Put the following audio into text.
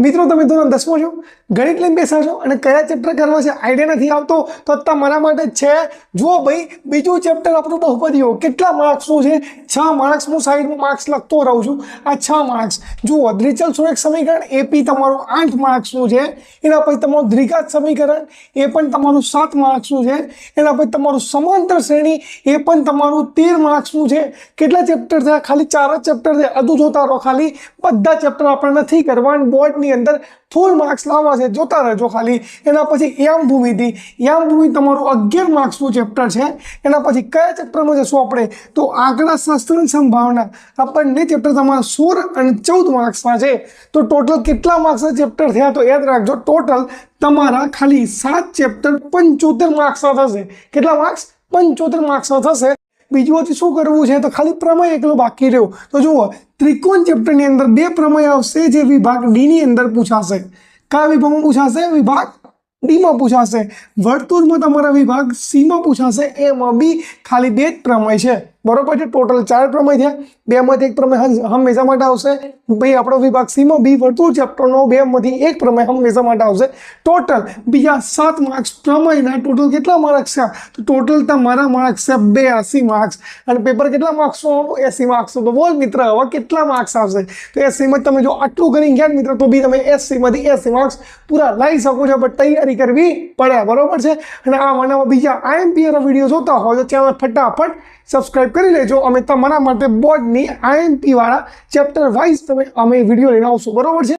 મિત્રો, તમે ધોરણ દસમો છો, ગણિત લઈને બેસા છો અને કયા ચેપ્ટર કરવા છે? આઈડિયા નથી આવતો. તો તમારા માટે જ છે. જુઓ ભાઈ, બીજું ચેપ્ટર આપણું બહુપદીઓ. કેટલા માર્ક્સનું છે? છ માર્ક્સ હું સાઈડમાં માર્ક્સ લખતો રહું છું. આ છ માર્ક્સ જુઓ, દ્વિચલ સુરેખ સમીકરણ એપી તમારું આઠ માર્ક્સનું છે. એના પછી તમારું દ્વિઘાત સમીકરણ, એ પણ તમારું સાત માર્ક્સનું છે. એના પછી તમારું સમાંતર શ્રેણી, એ પણ તમારું તેર માર્ક્સનું છે. કેટલા ચેપ્ટર થયા? ખાલી ચાર જ ચેપ્ટર છે અધુ જોતા રહો ખાલી. બધા ચેપ્ટર આપણે નથી કરવા અને બોર્ડની અંદર ફૂલ માર્ક્સ લાવવા છે, જોતા રહેજો ખાલી. એના પછી યામ ભૂમિતિ યામ ભૂમિ તમારું અગિયાર માર્ક્સનું ચેપ્ટર છે. એના પછી કયા ચેપ્ટરમાં જશું આપણે? તો આંકડા શાસ્ત્રની સંભાવના. આ બંને ચેપ્ટર તમારા સોળ અને ચૌદ માર્ક્સમાં છે. તો ટોટલ કેટલા માર્ક્સના ચેપ્ટર થયા તો યાદ રાખજો ટોટલ તમારા ખાલી સાત ચેપ્ટર પંચોતેર માર્ક્સના થશે. કેટલા માર્ક્સ પંચોતેર માર્ક્સના થશે. બીજું હજી શું કરવું છે? તો ખાલી પ્રમેય એકલો બાકી રહ્યો. તો જુઓ, ત્રિકોણ ચેપ્ટરની અંદર બે પ્રમેય આવશે જે વિભાગ ડીની અંદર પૂછાશે. કયા વિભાગમાં પૂછાશે? વિભાગ ડીમાં પૂછાશે. વર્તુળમાં તમારા વિભાગ સીમાં પૂછાશે. એમાં બી ખાલી બે જ પ્રમેય છે. બરોબર છે? ટોટલ ચાર પ્રમેય થયા બેમાંથી એક પ્રમેય હં- હંમેશા માટે આવશે. ભાઈ, આપણો વિભાગ સીમાં, બી વર્તુળ ચેપ્ટરનો બેમાંથી એક પ્રમેય હંમેશા માટે આવશે. ટોટલ બીજા સાત માર્ક્સ પ્રમેયના ટોટલ કેટલા માર્ક્સ છે? તો ટોટલ તમારા માર્ક્સ છે બે, એસી માર્ક્સ અને પેપર કેટલા માર્ક્સનું આવવાનું એસી માર્ક્સનું તો બોલ મિત્ર, હવે કેટલા માર્ક્સ આવશે? તો એસીમાં તમે જો આટલું કરી ગયા ને મિત્ર, તો બી તમે એસીમાંથી એસી માર્ક્સ પૂરા લાવી શકો છો. પણ તૈયારી કરવી પડે, બરોબર છે? અને આ મને બીજા આઈએમપીઆર વીડિયો જોતા હોય તો ચેનલ ફટાફટ સબસ્ક્રાઇબ કરી લેજો. અમે તમારા માટે બોર્ડની આઈએમપી વાળા ચેપ્ટર વાઇઝ તમે અમે વીડિયો લઈને આવશું. બરોબર છે?